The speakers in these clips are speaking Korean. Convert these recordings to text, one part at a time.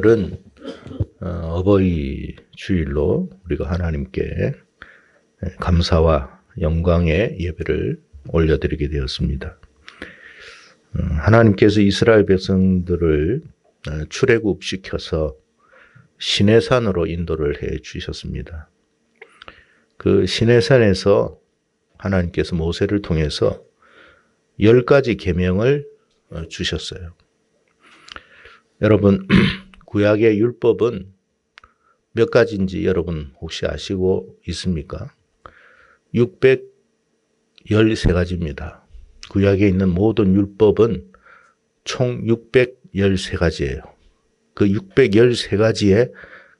오늘은 어, 버이 주일로 우리가 하나님께 감사와 영광의 예배를 올려드리게 되었습니다. 어, 하나님께서 이스라엘 백성들을 어, 출애굽시켜서 시내산으로 인도를 해 주셨습니다. 그 시내산에서 하나님께서 모세를 통해서 열 가지 계명을 어, 주셨어요. 여러분 구약의 율법은 몇 가지인지 여러분 혹시 아시고 있습니까? 613가지입니다. 구약에 있는 모든 율법은 총 613가지예요. 그 613가지의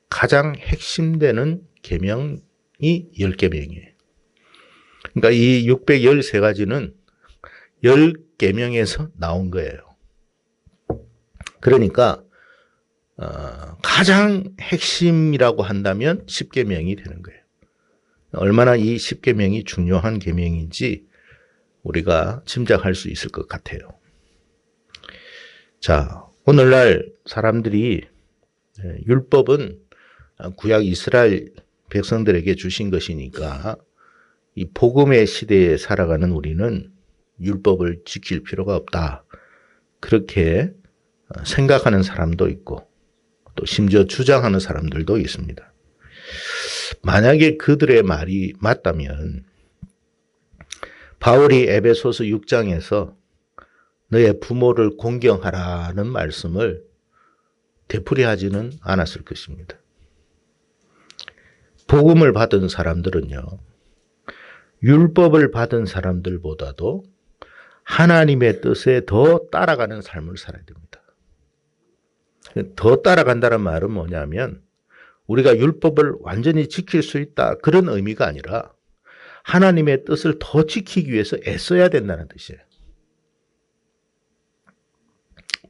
가장 핵심되는 계명이 10계명이에요. 그러니까 이 613가지는 10계명에서 나온 거예요. 그러니까 어, 가장 핵심이라고 한다면 10계명이 되는 거예요. 얼마나 이 10계명이 중요한 계명인지 우리가 짐작할 수 있을 것 같아요. 자, 오늘날 사람들이 예, 율법은 구약 이스라엘 백성들에게 주신 것이니까 이 복음의 시대에 살아가는 우리는 율법을 지킬 필요가 없다. 그렇게 생각하는 사람도 있고 또 심지어 주장하는 사람들도 있습니다. 만약에 그들의 말이 맞다면 바울이 에베소서 6장에서 너의 부모를 공경하라는 말씀을 되풀이하지는 않았을 것입니다. 복음을 받은 사람들은요, 율법을 받은 사람들보다도 하나님의 뜻에 더 따라가는 삶을 살아야 됩니다. 더 따라간다는 말은 뭐냐면 우리가 율법을 완전히 지킬 수 있다 그런 의미가 아니라 하나님의 뜻을 더 지키기 위해서 애써야 된다는 뜻이에요.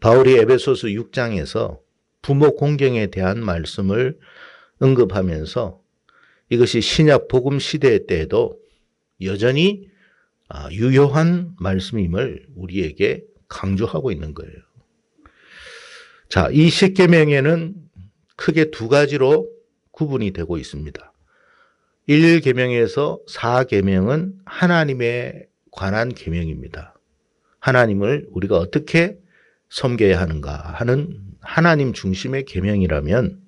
바울이 에베소서 6장에서 부모 공경에 대한 말씀을 언급하면서 이것이 신약 복음 시대 때에도 여전히 아, 유효한 말씀임을 우리에게 강조하고 있는 거예요. 자, 이 십계명에는 크게 두 가지로 구분이 되고 있습니다. 1계명에서 4계명은 하나님에 관한 계명입니다. 하나님을 우리가 어떻게 섬겨야 하는가 하는 하나님 중심의 계명이라면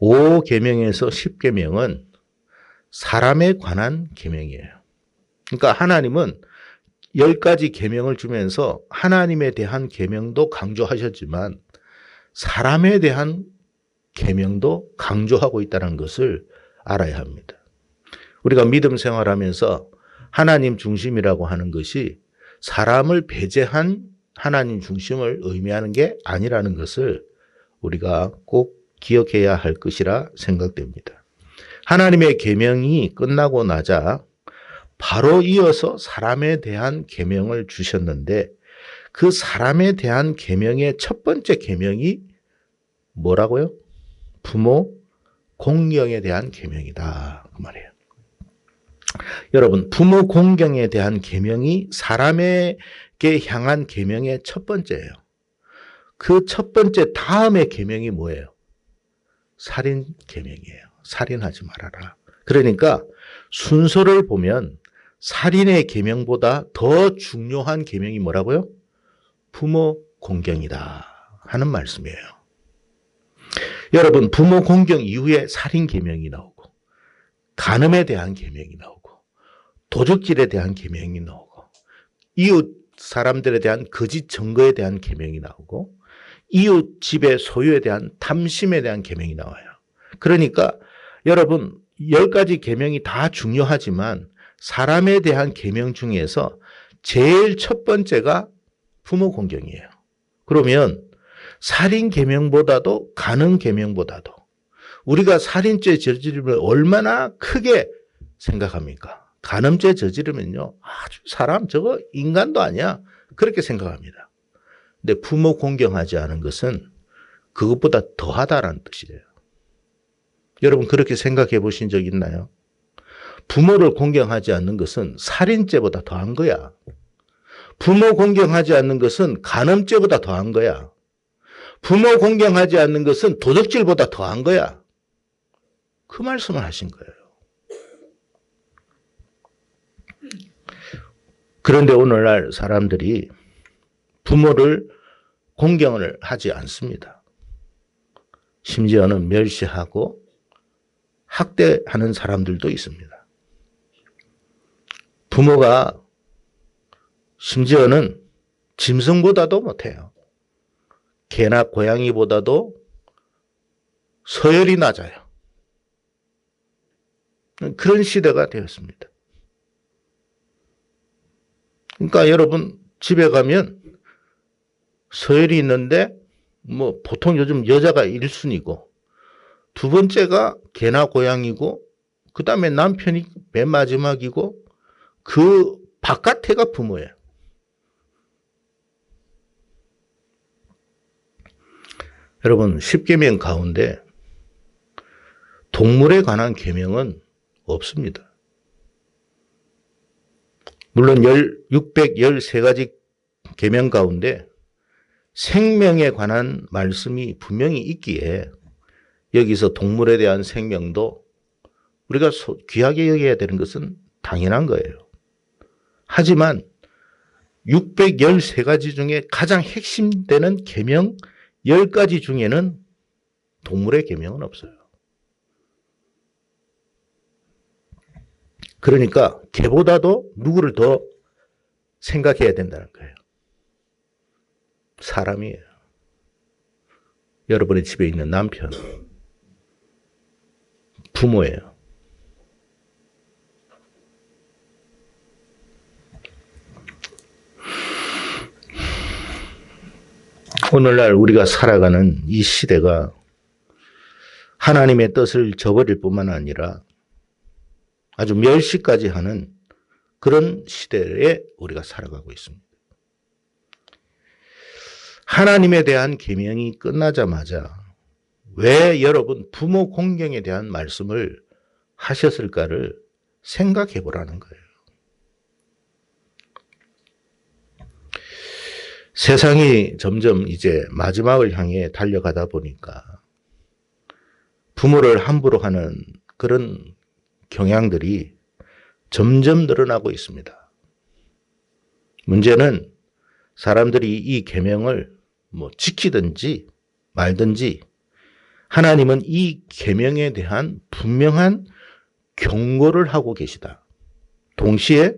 5계명에서 10계명은 사람에 관한 계명이에요. 그러니까 하나님은 열 가지 계명을 주면서 하나님에 대한 계명도 강조하셨지만 사람에 대한 계명도 강조하고 있다는 것을 알아야 합니다. 우리가 믿음 생활하면서 하나님 중심이라고 하는 것이 사람을 배제한 하나님 중심을 의미하는 게 아니라는 것을 우리가 꼭 기억해야 할 것이라 생각됩니다. 하나님의 계명이 끝나고 나자 바로 이어서 사람에 대한 계명을 주셨는데 그 사람에 대한 계명의 첫 번째 계명이 뭐라고요? 부모 공경에 대한 계명이다 그 말이에요. 여러분 부모 공경에 대한 계명이 사람에게 향한 계명의 첫 번째예요. 그 첫 번째 다음의 계명이 뭐예요? 살인 계명이에요. 살인하지 말아라. 그러니까 순서를 보면 살인의 계명보다 더 중요한 계명이 뭐라고요? 부모 공경이다 하는 말씀이에요. 여러분 부모 공경 이후에 살인 계명이 나오고 간음에 대한 계명이 나오고 도적질에 대한 계명이 나오고 이웃 사람들에 대한 거짓 증거에 대한 계명이 나오고 이웃 집의 소유에 대한 탐심에 대한 계명이 나와요. 그러니까 여러분 열 가지 계명이 다 중요하지만 사람에 대한 계명 중에서 제일 첫 번째가 부모 공경이에요. 그러면 살인 계명보다도 가능 계명보다도 우리가 살인죄 저지르면 얼마나 크게 생각합니까? 간음죄 저지르면요. 아주 사람 저거 인간도 아니야. 그렇게 생각합니다. 근데 부모 공경하지 않은 것은 그것보다 더하다라는 뜻이에요. 여러분 그렇게 생각해 보신 적 있나요? 부모를 공경하지 않는 것은 살인죄보다 더한 거야. 부모 공경하지 않는 것은 간음죄보다 더한 거야. 부모 공경하지 않는 것은 도적질보다 더한 거야. 그 말씀을 하신 거예요. 그런데 오늘날 사람들이 부모를 공경을 하지 않습니다. 심지어는 멸시하고 학대하는 사람들도 있습니다. 부모가 심지어는 짐승보다도 못해요. 개나 고양이보다도 서열이 낮아요. 그런 시대가 되었습니다. 그러니까 여러분 집에 가면 서열이 있는데 뭐 보통 요즘 여자가 1순위고 두 번째가 개나 고양이고 그 다음에 남편이 맨 마지막이고 그 바깥에가 부모예요. 여러분 10계명 가운데 동물에 관한 계명은 없습니다. 물론 613가지 계명 가운데 생명에 관한 말씀이 분명히 있기에 여기서 동물에 대한 생명도 우리가 귀하게 여겨야 되는 것은 당연한 거예요. 하지만 613가지 중에 가장 핵심되는 계명 10가지 중에는 동물의 계명은 없어요. 그러니까 개보다도 누구를 더 생각해야 된다는 거예요. 사람이에요. 여러분의 집에 있는 남편, 부모예요. 오늘날 우리가 살아가는 이 시대가 하나님의 뜻을 저버릴 뿐만 아니라 아주 멸시까지 하는 그런 시대에 우리가 살아가고 있습니다. 하나님에 대한 계명이 끝나자마자 왜 여러분 부모 공경에 대한 말씀을 하셨을까를 생각해 보라는 거예요. 세상이 점점 이제 마지막을 향해 달려가다 보니까 부모를 함부로 하는 그런 경향들이 점점 늘어나고 있습니다. 문제는 사람들이 이 계명을 뭐 지키든지 말든지 하나님은 이 계명에 대한 분명한 경고를 하고 계시다. 동시에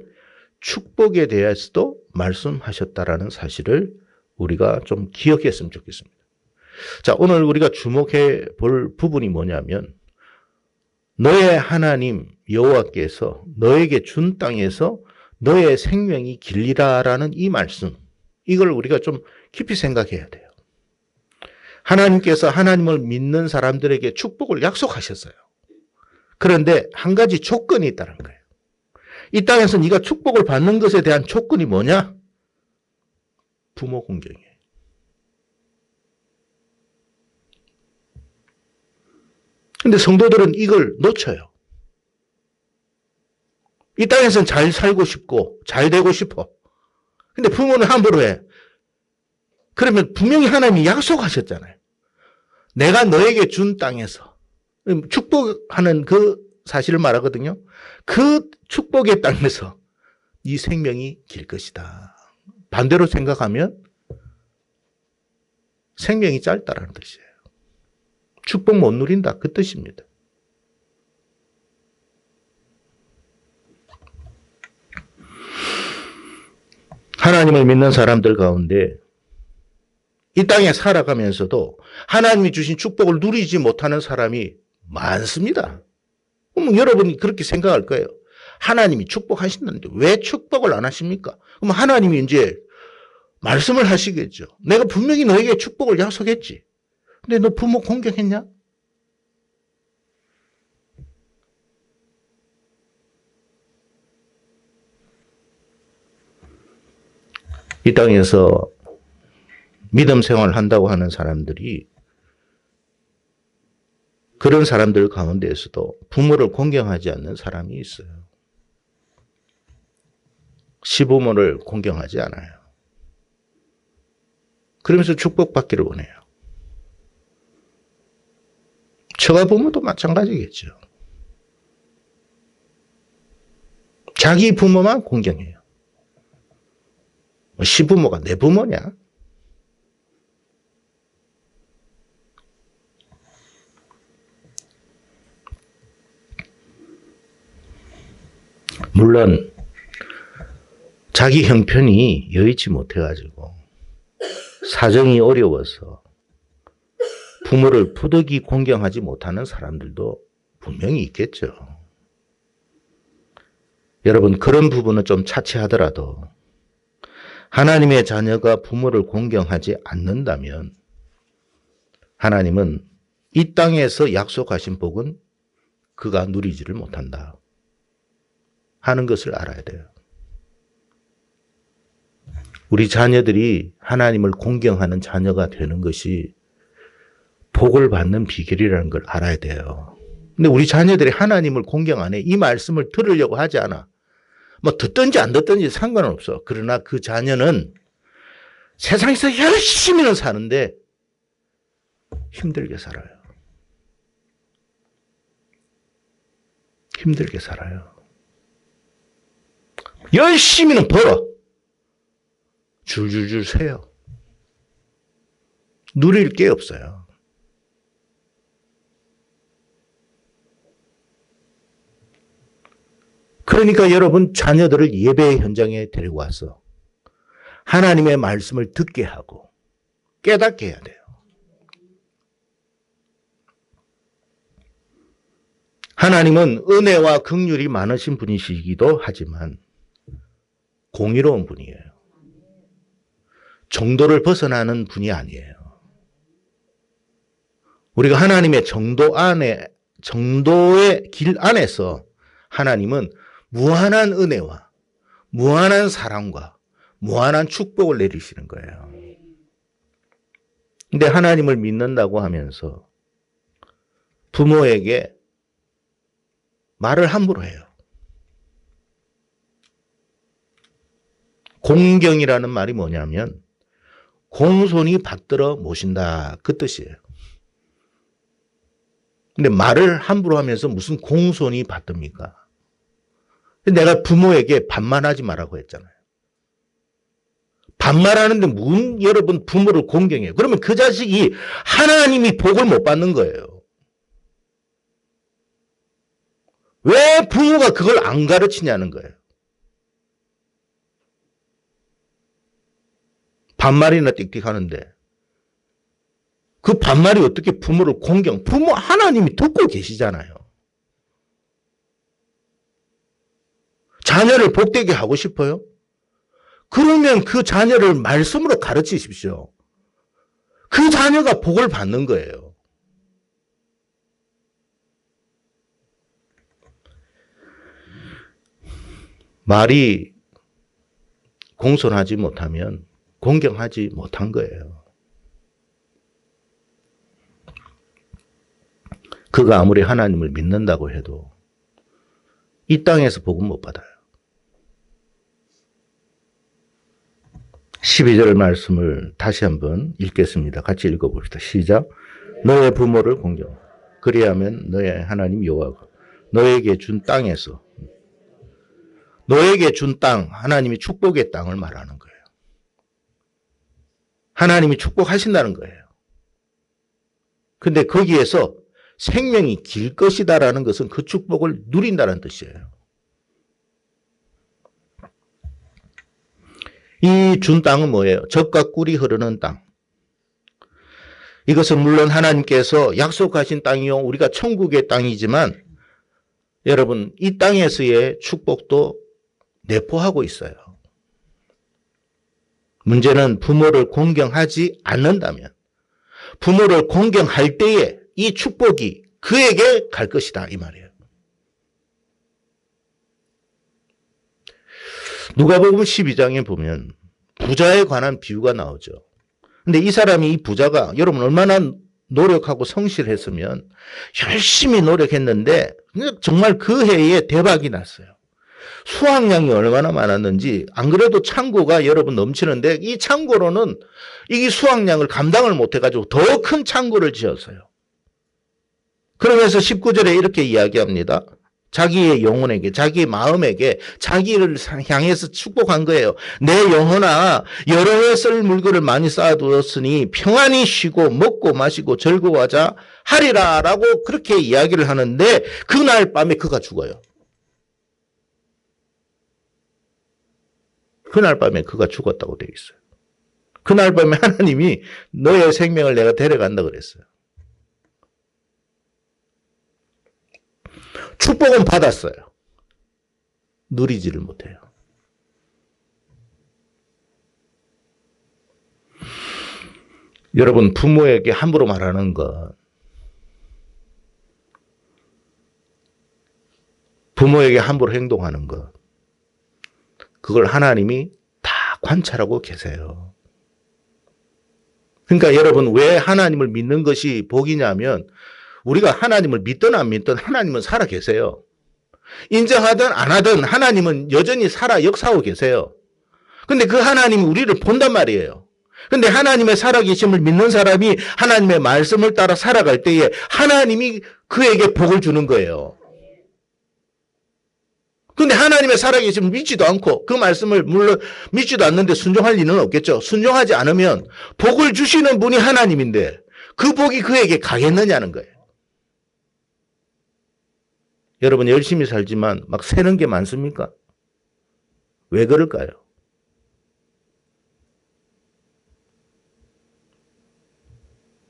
축복에 대해서도 말씀하셨다라는 사실을 우리가 좀 기억했으면 좋겠습니다. 자, 오늘 우리가 주목해 볼 부분이 뭐냐면 너의 하나님 여호와께서 너에게 준 땅에서 너의 생명이 길리라라는 이 말씀. 이걸 우리가 좀 깊이 생각해야 돼요. 하나님께서 하나님을 믿는 사람들에게 축복을 약속하셨어요. 그런데 한 가지 조건이 있다는 거예요. 이 땅에서 네가 축복을 받는 것에 대한 조건이 뭐냐? 부모 공경이에요. 근데 성도들은 이걸 놓쳐요. 이 땅에서는 잘 살고 싶고 잘 되고 싶어. 근데 부모는 함부로 해. 그러면 분명히 하나님이 약속하셨잖아요. 내가 너에게 준 땅에서 축복하는 그 사실을 말하거든요. 그 축복의 땅에서 이 생명이 길 것이다. 반대로 생각하면 생명이 짧다라는 뜻이에요. 축복 못 누린다. 그 뜻입니다. 하나님을 믿는 사람들 가운데 이 땅에 살아가면서도 하나님이 주신 축복을 누리지 못하는 사람이 많습니다. 그럼 여러분이 그렇게 생각할 거예요. 하나님이 축복하신다는데 왜 축복을 안 하십니까? 그럼 하나님이 이제 말씀을 하시겠죠. 내가 분명히 너에게 축복을 약속했지. 근데 너 부모 공경했냐? 이 땅에서 믿음 생활을 한다고 하는 사람들이 그런 사람들 가운데에서도 부모를 공경하지 않는 사람이 있어요. 시부모를 공경하지 않아요. 그러면서 축복받기를 원해요. 처가 부모도 마찬가지겠죠. 자기 부모만 공경해요. 시부모가 내 부모냐? 물론 자기 형편이 여의치 못해가지고 사정이 어려워서 부모를 부득이 공경하지 못하는 사람들도 분명히 있겠죠. 여러분, 그런 부분은 좀 차치하더라도 하나님의 자녀가 부모를 공경하지 않는다면 하나님은 이 땅에서 약속하신 복은 그가 누리지를 못한다. 하는 것을 알아야 돼요. 우리 자녀들이 하나님을 공경하는 자녀가 되는 것이 복을 받는 비결이라는 걸 알아야 돼요. 근데 우리 자녀들이 하나님을 공경 안 해. 이 말씀을 들으려고 하지 않아. 뭐 듣든지 안 듣든지 상관은 없어. 그러나 그 자녀는 세상에서 열심히는 사는데 힘들게 살아요. 힘들게 살아요. 열심히는 벌어. 줄줄줄 세요. 누릴 게 없어요. 그러니까 여러분 자녀들을 예배 현장에 데리고 와서 하나님의 말씀을 듣게 하고 깨닫게 해야 돼요. 하나님은 은혜와 긍휼이 많으신 분이시기도 하지만 공의로운 분이에요. 정도를 벗어나는 분이 아니에요. 우리가 하나님의 정도 안에 정도의 길 안에서 하나님은 무한한 은혜와 무한한 사랑과 무한한 축복을 내리시는 거예요. 근데 하나님을 믿는다고 하면서 부모에게 말을 함부로 해요. 공경이라는 말이 뭐냐면 공손히 받들어 모신다 그 뜻이에요. 근데 말을 함부로 하면서 무슨 공손히 받듭니까? 내가 부모에게 반말하지 말라고 했잖아요. 반말하는데 문 여러분 부모를 공경해요. 그러면 그 자식이 하나님이 복을 못 받는 거예요. 왜 부모가 그걸 안 가르치냐는 거예요. 반말이나 띡띡 하는데 그 반말이 어떻게 부모를 공경, 부모 하나님이 듣고 계시잖아요. 자녀를 복되게 하고 싶어요? 그러면 그 자녀를 말씀으로 가르치십시오. 그 자녀가 복을 받는 거예요. 말이 공손하지 못하면 공경하지 못한 거예요. 그가 아무리 하나님을 믿는다고 해도 이 땅에서 복은 못 받아요. 12절 말씀을 다시 한번 읽겠습니다. 같이 읽어봅시다. 시작. 너의 부모를 공경. 그리하면 너의 하나님 여호와가 너에게 준 땅에서 너에게 준 땅, 하나님이 축복의 땅을 말하는 거예요. 하나님이 축복하신다는 거예요. 근데 거기에서 생명이 길 것이다라는 것은 그 축복을 누린다는 뜻이에요. 이 준 땅은 뭐예요? 젖과 꿀이 흐르는 땅. 이것은 물론 하나님께서 약속하신 땅이요. 우리가 천국의 땅이지만 여러분, 이 땅에서의 축복도 내포하고 있어요. 문제는 부모를 공경하지 않는다면 부모를 공경할 때에 이 축복이 그에게 갈 것이다 이 말이에요. 누가복음 12장에 보면 부자에 관한 비유가 나오죠. 근데 이 사람이 이 부자가 여러분 얼마나 노력하고 성실했으면 열심히 노력했는데 정말 그 해에 대박이 났어요. 수확량이 얼마나 많았는지 안 그래도 창고가 여러분 넘치는데 이 창고로는 이 수확량을 감당을 못해 가지고 더 큰 창고를 지었어요. 그러면서 19절에 이렇게 이야기합니다. 자기의 영혼에게, 자기의 마음에게, 자기를 향해서 축복한 거예요. 내 영혼아, 여러 해 쓸 물건을 많이 쌓아두었으니 평안히 쉬고 먹고 마시고 즐거워하자 하리라 라고 그렇게 이야기를 하는데 그날 밤에 그가 죽어요. 그날 밤에 그가 죽었다고 되어 있어요. 그날 밤에 하나님이 너의 생명을 내가 데려간다 그랬어요. 축복은 받았어요. 누리지를 못해요. 여러분, 부모에게 함부로 말하는 것, 부모에게 함부로 행동하는 것, 그걸 하나님이 다 관찰하고 계세요. 그러니까 여러분, 왜 하나님을 믿는 것이 복이냐면, 우리가 하나님을 믿든 안 믿든 하나님은 살아 계세요. 인정하든 안 하든 하나님은 여전히 살아 역사하고 계세요. 근데 그 하나님이 우리를 본단 말이에요. 근데 하나님의 살아계심을 믿는 사람이 하나님의 말씀을 따라 살아갈 때에 하나님이 그에게 복을 주는 거예요. 근데 하나님의 살아계심을 믿지도 않고 그 말씀을 물론 믿지도 않는데 순종할 리는 없겠죠. 순종하지 않으면 복을 주시는 분이 하나님인데 그 복이 그에게 가겠느냐는 거예요. 여러분 열심히 살지만 막 새는 게 많습니까? 왜 그럴까요?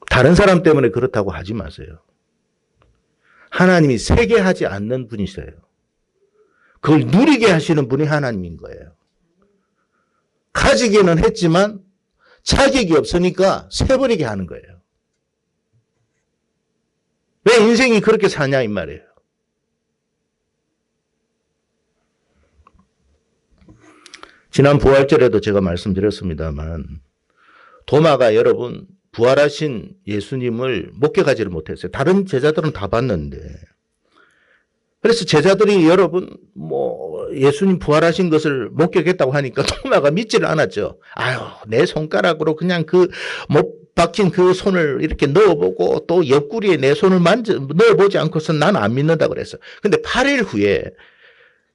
다른 사람 때문에 그렇다고 하지 마세요. 하나님이 세게 하지 않는 분이세요. 그걸 누리게 하시는 분이 하나님인 거예요. 가지기는 했지만 자격이 없으니까 세버리게 하는 거예요. 왜 인생이 그렇게 사냐 이 말이에요. 지난 부활절에도 제가 말씀드렸습니다만 도마가 여러분 부활하신 예수님을 목격하지를 못했어요. 다른 제자들은 다 봤는데 그래서 제자들이 여러분 뭐 예수님 부활하신 것을 목격했다고 하니까 도마가 믿지를 않았죠. 아유 내 손가락으로 그냥 그 못 박힌 그 손을 이렇게 넣어보고 또 옆구리에 내 손을 만져 넣어보지 않고서 나는 안 믿는다 그랬어. 근데 8일 후에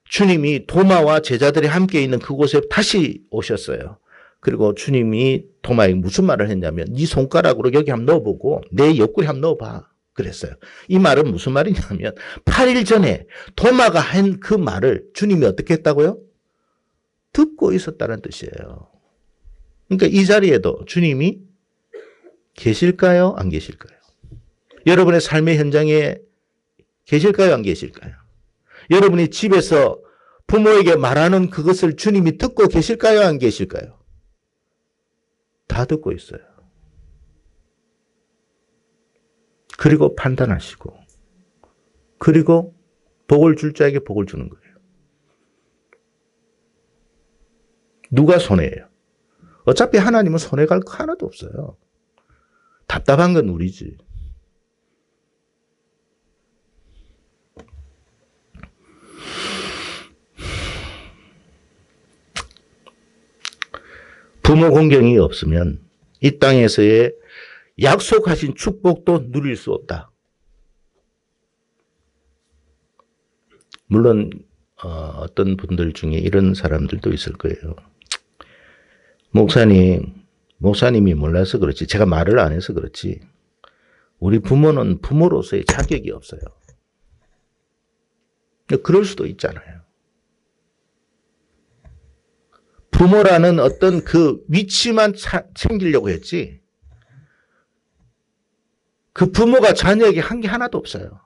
주님이 도마와 제자들이 함께 있는 그곳에 다시 오셨어요. 그리고 주님이 도마에게 무슨 말을 했냐면 네 손가락으로 여기 한번 넣어보고 내 옆구리 한번 넣어봐. 그랬어요. 이 말은 무슨 말이냐면 8일 전에 도마가 한 그 말을 주님이 어떻게 했다고요? 듣고 있었다는 뜻이에요. 그러니까 이 자리에도 주님이 계실까요? 안 계실까요? 여러분의 삶의 현장에 계실까요? 안 계실까요? 여러분이 집에서 부모에게 말하는 그것을 주님이 듣고 계실까요? 안 계실까요? 다 듣고 있어요. 그리고 판단하시고, 그리고 복을 줄 자에게 복을 주는 거예요. 누가 손해예요? 어차피 하나님은 손해갈 거 하나도 없어요. 답답한 건 우리지. 부모 공경이 없으면 이 땅에서의 약속하신 축복도 누릴 수 없다. 물론 어, 떤 분들 중에 이런 사람들도 있을 거예요. 목사님, 목사님이 몰라서 그렇지. 제가 말을 안 해서 그렇지. 우리 부모는 부모로서의 자격이 없어요. 그럴 수도 있잖아요. 부모라는 어떤 그 위치만 차, 챙기려고 했지. 그 부모가 자녀에게 한 게 하나도 없어요.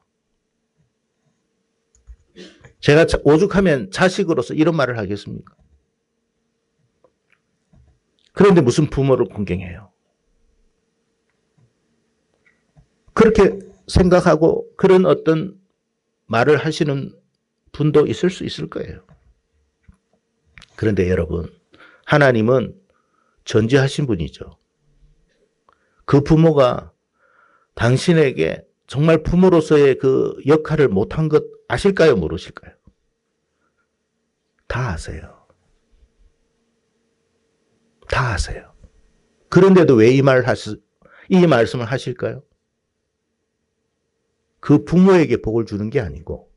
제가 오죽하면 자식으로서 이런 말을 하겠습니까? 그런데 무슨 부모를 공경해요? 그렇게 생각하고 그런 어떤 말을 하시는 분도 있을 수 있을 거예요. 그런데 여러분, 하나님은 전지하신 분이죠. 그 부모가 당신에게 정말 부모로서의 그 역할을 못한 것 아실까요? 모르실까요? 다 아세요. 다 아세요. 그런데도 왜 이말 하시, 이 말씀을 하실까요? 그 부모에게 복을 주는 게 아니고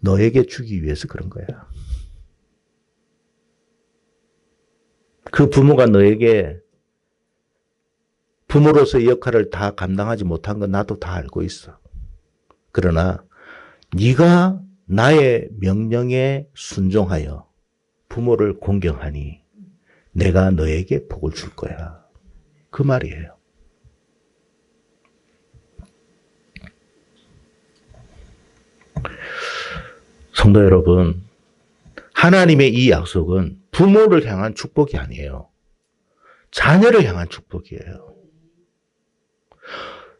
너에게 주기 위해서 그런 거야. 그 부모가 너에게 부모로서의 역할을 다 감당하지 못한 건 나도 다 알고 있어. 그러나 네가 나의 명령에 순종하여 부모를 공경하니 내가 너에게 복을 줄 거야. 그 말이에요. 성도 여러분, 하나님의 이 약속은 부모를 향한 축복이 아니에요. 자녀를 향한 축복이에요.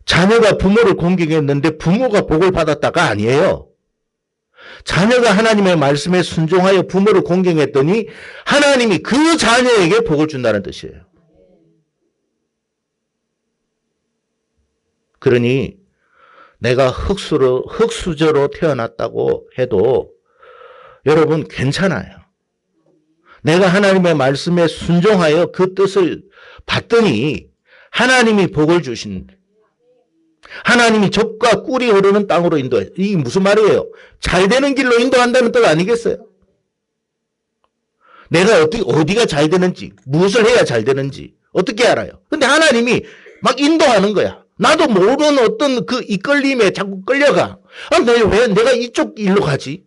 자녀가 부모를 공경했는데 부모가 복을 받았다가 아니에요. 자녀가 하나님의 말씀에 순종하여 부모를 공경했더니 하나님이 그 자녀에게 복을 준다는 뜻이에요. 그러니 내가 흙수로, 흙수저로 태어났다고 해도 여러분 괜찮아요. 내가 하나님의 말씀에 순종하여 그 뜻을 받더니 하나님이 복을 주신 하나님이 적과 꿀이 흐르는 땅으로 인도해. 이게 무슨 말이에요? 잘 되는 길로 인도한다는 뜻 아니겠어요? 내가 어디, 어디가 잘 되는지, 무엇을 해야 잘 되는지, 어떻게 알아요? 근데 하나님이 막 인도하는 거야. 나도 모르는 어떤 그 이끌림에 자꾸 끌려가. 아, 내가 왜, 내가 이쪽 일로 가지?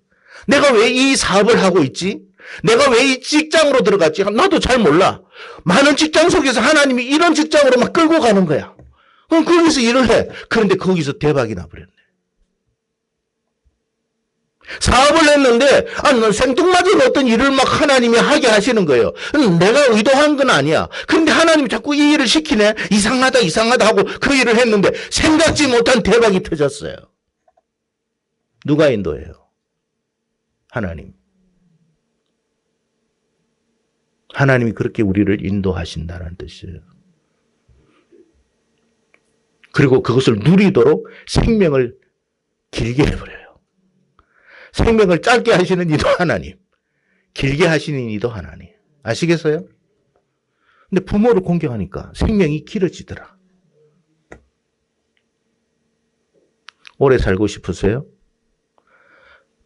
내가 왜 이 사업을 하고 있지? 내가 왜 이 직장으로 들어갔지? 나도 잘 몰라. 많은 직장 속에서 하나님이 이런 직장으로 막 끌고 가는 거야. 그럼 거기서 일을 해. 그런데 거기서 대박이 나버렸네. 사업을 했는데, 아, 생뚱맞은 어떤 일을 막 하나님이 하게 하시는 거예요. 내가 의도한 건 아니야. 그런데 하나님이 자꾸 이 일을 시키네? 이상하다, 이상하다 하고 그 일을 했는데 생각지 못한 대박이 터졌어요. 누가 인도해요? 하나님. 하나님이 그렇게 우리를 인도하신다는 뜻이에요. 그리고 그것을 누리도록 생명을 길게 해버려요. 생명을 짧게 하시는 이도 하나님, 길게 하시는 이도 하나님. 아시겠어요? 근데 부모를 공경하니까 생명이 길어지더라. 오래 살고 싶으세요?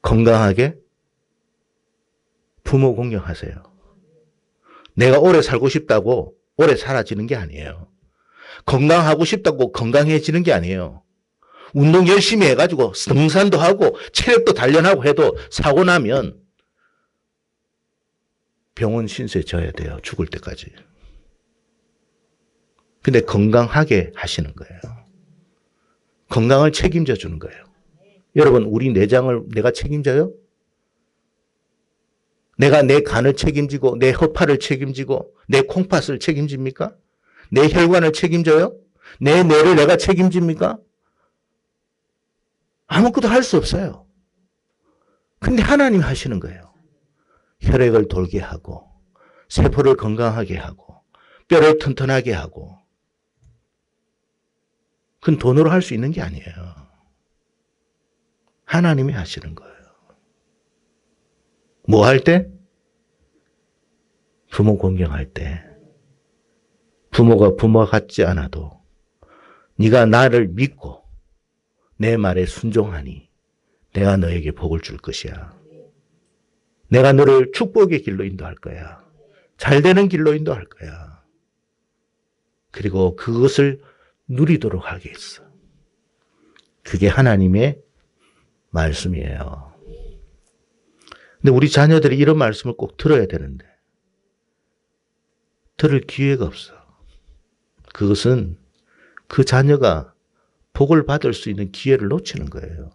건강하게 부모 공경하세요. 내가 오래 살고 싶다고 오래 사라지는 게 아니에요. 건강하고 싶다고 건강해지는 게 아니에요. 운동 열심히 해가지고 등산도 하고 체력도 단련하고 해도 사고 나면 병원 신세 져야 돼요. 죽을 때까지. 근데 건강하게 하시는 거예요. 건강을 책임져 주는 거예요. 여러분, 우리 내장을 내가 책임져요? 내가 내 간을 책임지고, 내 허파를 책임지고, 내 콩팥을 책임집니까? 내 혈관을 책임져요? 내 뇌를 내가 책임집니까? 아무것도 할 수 없어요. 근데 하나님 하시는 거예요. 혈액을 돌게 하고, 세포를 건강하게 하고, 뼈를 튼튼하게 하고. 그건 돈으로 할 수 있는 게 아니에요. 하나님이 하시는 거예요. 뭐 할 때? 부모 공경할 때. 부모가 부모 같지 않아도 네가 나를 믿고 내 말에 순종하니 내가 너에게 복을 줄 것이야. 내가 너를 축복의 길로 인도할 거야. 잘 되는 길로 인도할 거야. 그리고 그것을 누리도록 하겠어. 그게 하나님의 말씀이에요. 근데 우리 자녀들이 이런 말씀을 꼭 들어야 되는데, 들을 기회가 없어. 그것은 그 자녀가 복을 받을 수 있는 기회를 놓치는 거예요.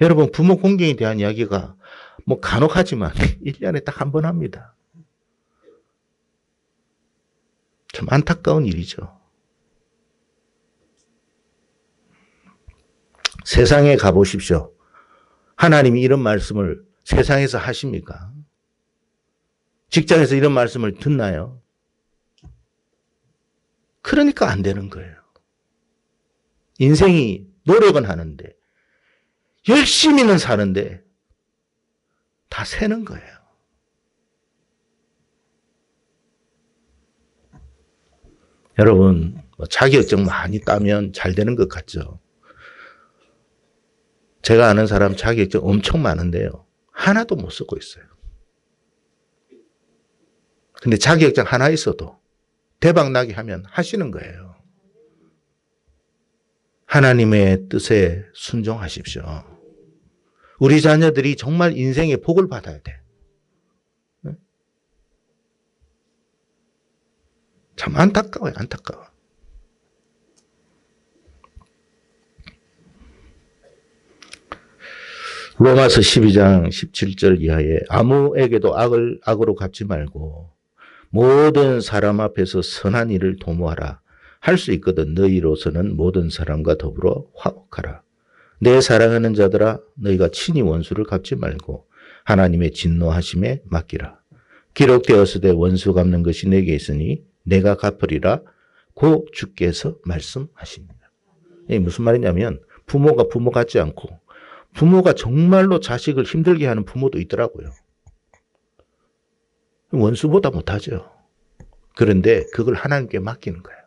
여러분, 부모 공경에 대한 이야기가 뭐 간혹 하지만 1년에 딱 한 번 합니다. 참 안타까운 일이죠. 세상에 가보십시오. 하나님이 이런 말씀을 세상에서 하십니까? 직장에서 이런 말씀을 듣나요? 그러니까 안 되는 거예요. 인생이 노력은 하는데, 열심히는 사는데, 다 새는 거예요. 여러분, 뭐 자격증 많이 따면 잘 되는 것 같죠. 제가 아는 사람 자격증 엄청 많은데요. 하나도 못 쓰고 있어요. 근데 자격증 하나 있어도 대박 나게 하면 하시는 거예요. 하나님의 뜻에 순종하십시오. 우리 자녀들이 정말 인생의 복을 받아야 돼. 네? 참 안타까워요, 안타까워. 로마서 12장 17절 이하에 아무에게도 악을 악으로 갚지 말고 모든 사람 앞에서 선한 일을 도모하라. 할 수 있거든 너희로서는 모든 사람과 더불어 화목하라. 내 사랑하는 자들아 너희가 친히 원수를 갚지 말고 하나님의 진노하심에 맡기라. 기록되었으되 원수 갚는 것이 내게 있으니 내가 갚으리라 고 주께서 말씀하십니다. 이게 무슨 말이냐면 부모가 부모 같지 않고 부모가 정말로 자식을 힘들게 하는 부모도 있더라고요. 원수보다 못하죠. 그런데 그걸 하나님께 맡기는 거예요.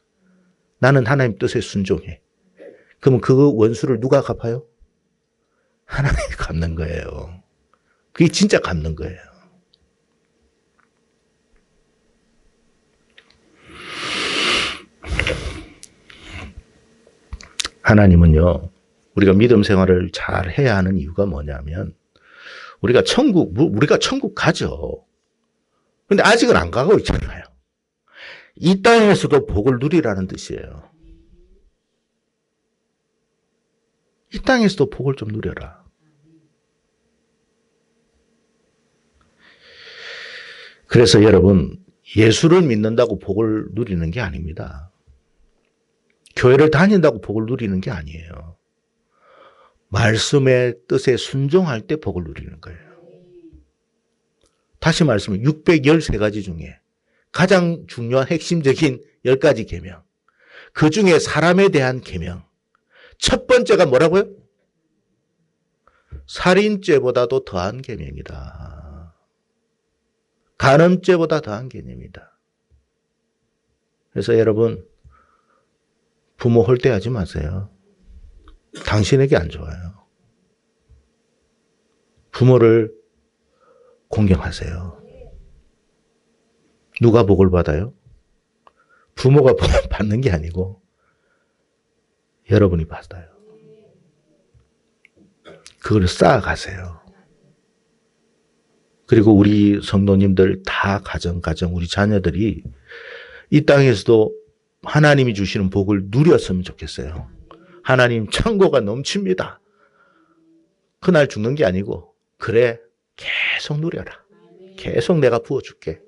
나는 하나님 뜻에 순종해. 그러면 그 원수를 누가 갚아요? 하나님이 갚는 거예요. 그게 진짜 갚는 거예요. 하나님은요, 우리가 믿음 생활을 잘 해야 하는 이유가 뭐냐면, 우리가 천국, 우리가 천국 가죠. 근데 아직은 안 가고 있잖아요. 이 땅에서도 복을 누리라는 뜻이에요. 이 땅에서도 복을 좀 누려라. 그래서 여러분, 예수를 믿는다고 복을 누리는 게 아닙니다. 교회를 다닌다고 복을 누리는 게 아니에요. 말씀의 뜻에 순종할 때 복을 누리는 거예요. 다시 말씀을 613가지 중에 가장 중요한 핵심적인 10가지 계명. 그 중에 사람에 대한 계명. 첫 번째가 뭐라고요? 살인죄보다도 더한 계명이다. 간음죄보다 더한 개념이다. 그래서 여러분 부모 홀대하지 마세요. 당신에게 안 좋아요. 부모를 공경하세요. 누가 복을 받아요? 부모가 복을 받는 게 아니고 여러분이 받아요. 그걸 쌓아가세요. 그리고 우리 성도님들 다 가정, 가정, 우리 자녀들이 이 땅에서도 하나님이 주시는 복을 누렸으면 좋겠어요. 하나님 창고가 넘칩니다. 그날 죽는 게 아니고, 그래, 계속 누려라. 계속 내가 부어줄게.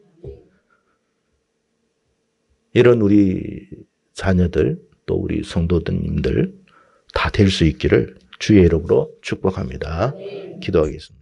이런 우리 자녀들, 또 우리 성도님들 다 될 수 있기를 주의 이름으로 축복합니다. 기도하겠습니다.